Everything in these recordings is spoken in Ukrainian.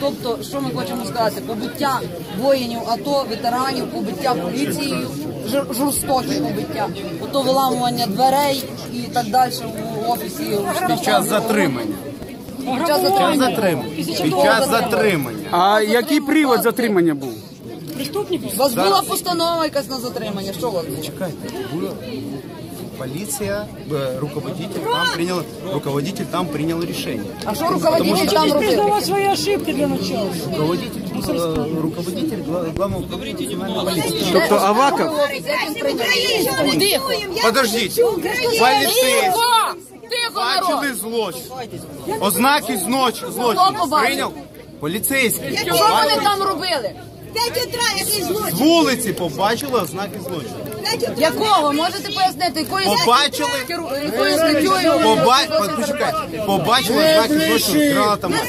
Тобто, що ми хочемо сказати, побиття воїнів АТО, ветеранів, побиття поліцією, жор- жорстокі побиття, ото виламування дверей і так далі в офісі. Під час затримання. Під час затримання. Під час затримання. А який привод затримання був? У вас була постанова якась на затримання. Що у вас? Чекайте, полиция, э, руководитель там принял, руководитель там принял решение. А що руководитель там робив? свои ошибки для начала. Руководитель, э, руководитель гла- главного. Тобто Аваков? Тихо! Тихо, народ! бачили злочин. Ознаки злочин, Хто злочин прийняв. Поліцейські Що вони там робили? П'ять утра, який з вулиці побачили ознаки злочину. Якого? Можете пояснити? Якої Побачили? Якою статтєю? Поба... Почекайте, побачили злочину гранатомет.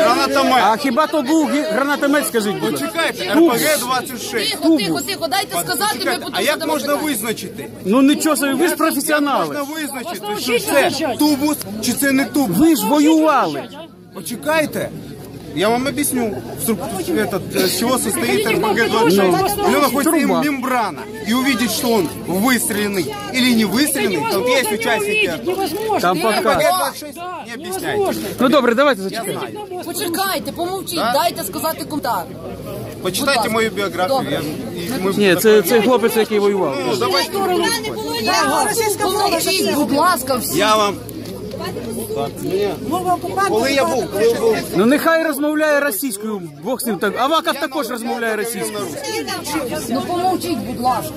Гранатомет. А хіба то був гі- гранатомет, скажіть, будь ласка? Почекайте, РПГ-26. Тихо, тихо, тихо, дайте сказати, ми Почекайте, потім а як задамо можна питання. визначити? Ну нічого собі, ви ж Можна професіонали. визначити, що це тубус чи це не тубус? Ви ж воювали. Почекайте. Я вам объясню, струк- этот, э, с чего состоит РПГ-26. У него находится Труба. мембрана. И увидеть, что он выстреленный или не выстреленный, там есть участники. Невозможно. Там пока. РПГ-26 Да, не объясняйте. невозможно. Ну добре, давайте зачекаємо. Почекайте, помовчіть, дайте сказати коментар. Почитайте Будь мою ласка. биографию. Добре. Я, и мы Ні, це, це хлопець, який воював. Ну, давайте. Не було ніякого російського мова. Помовчіть, будь ласка, всі. Я вам... Мова окупанта. Коли я був, коли я був Ну нехай розмовляє російською, Бог з ним так. Аваков також розмовляє російською. Ну помовчіть, будь ласка.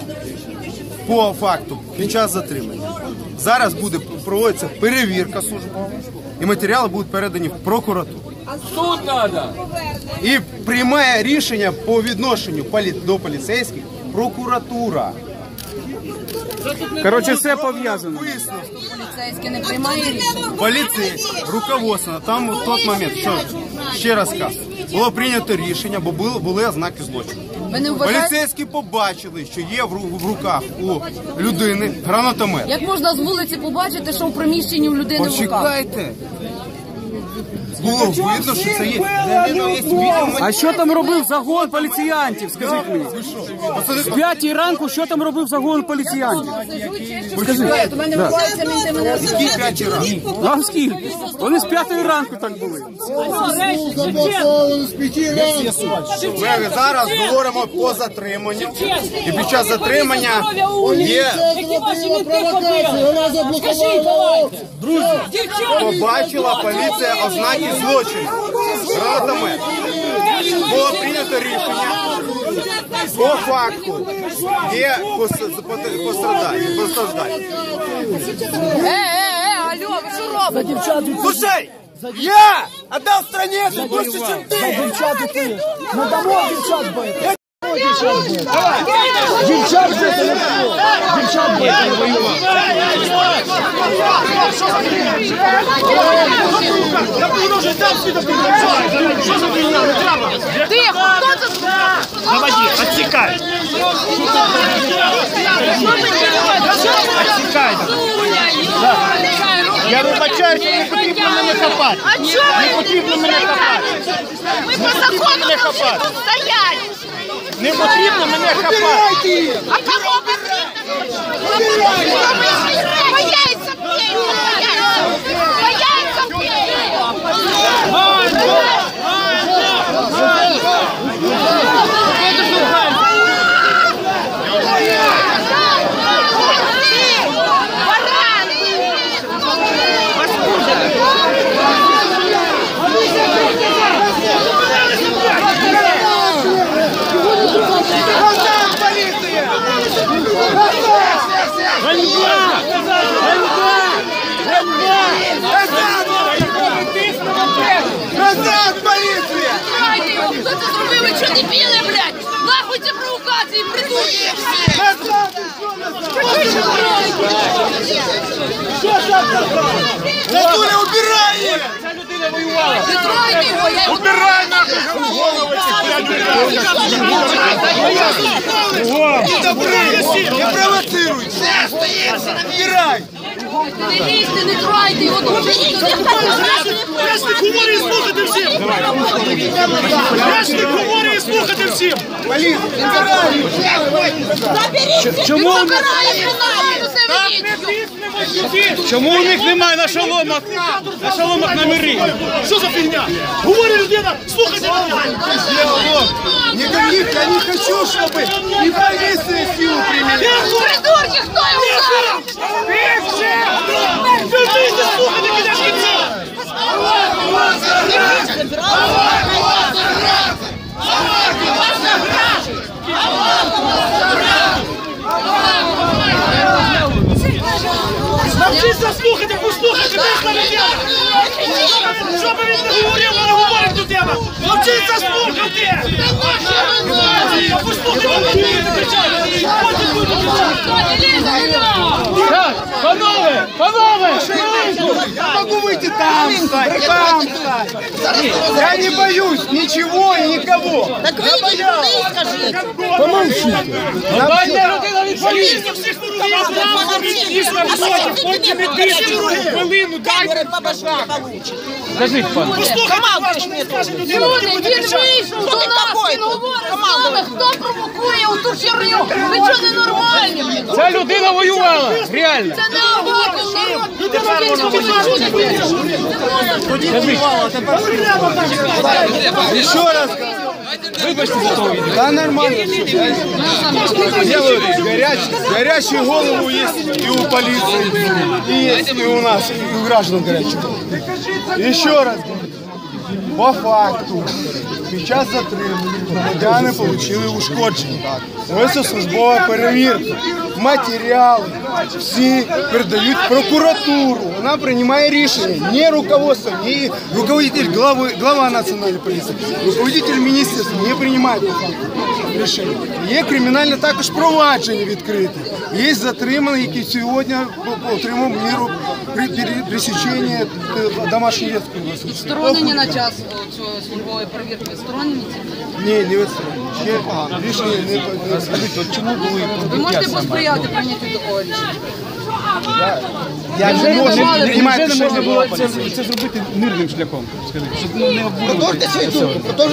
по факту під час затримання. Зараз буде проводитися перевірка службова, і матеріали будуть передані в прокуратуру. Суд надо. І приймає рішення по відношенню полі- до поліцейських прокуратура. Коротше, все пов'язано. Поліцейський не приймає рішення. поліцейських, руководство, там в той момент, що ще раз кажу, було прийнято рішення, бо були, були ознаки злочину. Ви не вважаєте? Поліцейські побачили, що є в ру- в руках у людини гранатомет. Як можна з вулиці побачити, що в приміщенні у людини в руках? Почекайте. Було видно, що це є. А що там робив загон поліціянтів? Скажіть мені. З п'ятій ранку що там робив загон поліціянтів? Скажіть, у мене мене. А скільки? Вони з п'ятої ранку так були. Ми зараз говоримо по затриманню. І під час затримання є. Друзі, побачила поліція ознаки злочину. Гранатомет. Було прийнято рішення по факту. Є пос- пос- постраждалі. постраждалі. Е, е, е, алло, ви що робите? Слушай, я отдал стране больше, чем ты. Тихо, хто це? Заводи, отсекай. Отсекай. Я вибачаюся, не потрібно мене хапати. Не потрібно мене хапати. Ми по закону повинні стояти. Не потрібно мене хапати. А кого потрібно? По яйцям б'є, по яйцям. По яйцям б'є. Назад, поліція! Трайте його, хто що дебіли, блядь? Нахуй ці провокації, придурки всі! Дадуля, убирай її! Не тройте його, Убирай нахуй голову Не провоцируй! Убирай! не лізьте, не тройте його, дуже Я ж не говорю, слухайте всі. Я ж не говорю і слухати всім. Заберіть Чому ви- карає Чому у них немає на шоломах, на шоломах номерів? Що за фігня? Говорить людина, слухайте мене. Не говорите, я не хочу, чтобы и полиция силу применяла. Придурки, хто його ударив? Ви вмієте слухати мене з кінця. Навчіться слухати, послухайте, ви людина. Що би він не говорив, але говорить людина. Навчіться слухати. А послухайте, ви вмієте кричати. Потім будете кричати. Так, панове, панове! Я могу выйти там встать, там встать. Я не боюсь ничего и никого. Так вийдіть, ви скажіть. Дайте людина від поліції! Всіх ворогів, не Всі. Хвилину, дайте. Скажіть, пане. Люди, він вийшов до нас, він говорить з нами, хто провокує оту херню. Ви чого не нормальні? Ця людина воювала, реально. Це не аваку, Еще раз. Вибачте за того відео. Да нормально. Делают горячую, горячую голову есть и у полиции, и есть и у нас, и у граждан горячую. Еще раз. По факту, під час затримання громадяни отримали ушкодження. Ось службова перевірка. Матеріали всі передають прокуратуру. Вона приймає рішення. Не руководство, не руководитель глави, глава національної поліції, руководитель міністерства не приймає рішення. Є кримінальне також провадження відкрите. Є затриманий, який сьогодні отримав міру пресечення е, домашньої відповідальності. Сторонені на час цього службової перевірки. Сторонені ці. Ні, не відсторонені. Ще рішення не не- Скажіть, чому були Ви можете посприяти прийняттю такого рішення. Я не можу не можна рішення. було це, це зробити мирним шляхом? Скажіть, щоб ну, не обурювати.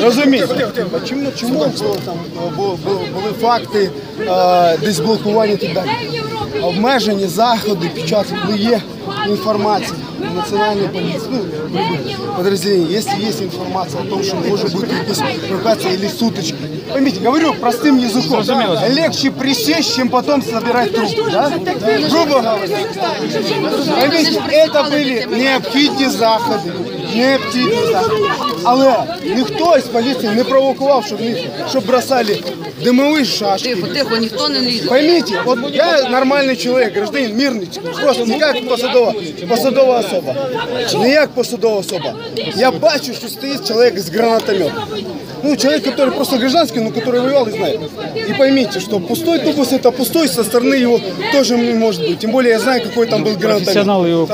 Розумієте, чому, чому було там бу- бу- були факти е, дезблокування і так далі? Обмежені заходи під час, коли є інформація національної поліції, ну, подразделения, якщо є інформація о том, що може бути якісь провокації або сутички. Поймите, говорю простым языком. Легче пресечь, чем потом собирать трупы, да? Грубо говоря. Поймите, это были необхідні заходи, необхідні заходи. Але ніхто із поліції не провокував, щоб, них, щоб бросали димові шашки. Тихо, тихо, ніхто не лізе. Поймите, вот я нормальный человек, гражданин, мирный, просто не как посадова, посадова особа. Не як посадова особа. Я бачу, що стоїть чоловік з гранатометом. Ну, человек, который просто гражданский, но который воевал и знает. И поймите, что пустой тубус это пустой, со стороны его тоже не может быть. Тем более я знаю, какой там был гранатомет. Професіонали його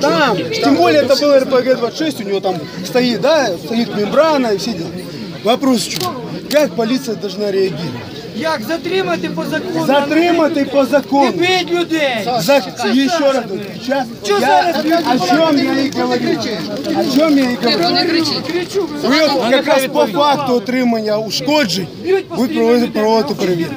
Да, тем более это был РПГ-26, у него там стоит, да, стоит мембрана и все дела. Вопрос в чем? Как полиция должна реагировать? Як затримати по закону? Затримати по закону. Бить людей! За... Еще раз сейчас я... о чем я и говорю. О чем я и говорю. не кричіть. Ви от якраз по факту отримання ушкоджень ви проводите проводити перевірку.